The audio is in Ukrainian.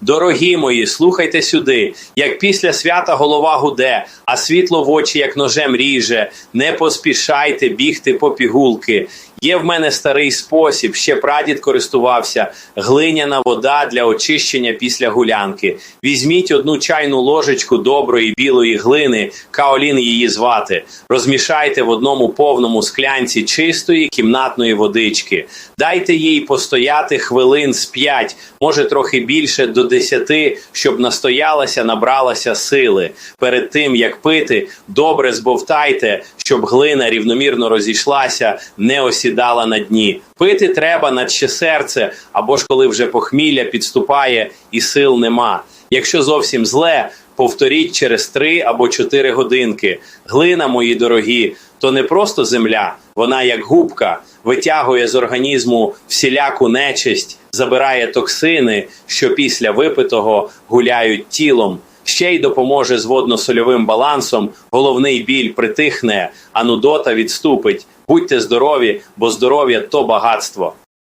Дорогі мої, слухайте сюди, як після свята голова гуде, а світло в очі, як ножем ріже. Не поспішайте бігти по пігулки. Є в мене старий спосіб, ще прадід користувався. Глиняна вода для очищення після гулянки. Візьміть одну чайну ложечку доброї білої глини, каолін її звати. Розмішайте в одному повному склянці чистої кімнатної водички. Дайте їй постояти хвилин з п'ять, може трохи більше до десяти, щоб настоялася, набралася сили. Перед тим як пити, добре збовтайте, щоб глина рівномірно розійшлася, не осідала на дні. Пити треба наче серце, або ж коли вже похмілля підступає і сил нема. Якщо зовсім зле, повторіть через три або чотири годинки. Глина, мої дорогі, то не просто земля, вона як губка витягує з організму всіляку нечисть, забирає токсини, що після випитого гуляють тілом. Ще й допоможе з водно-сольовим балансом, головний біль притихне, а нудота відступить. Будьте здорові, бо здоров'я то багатство.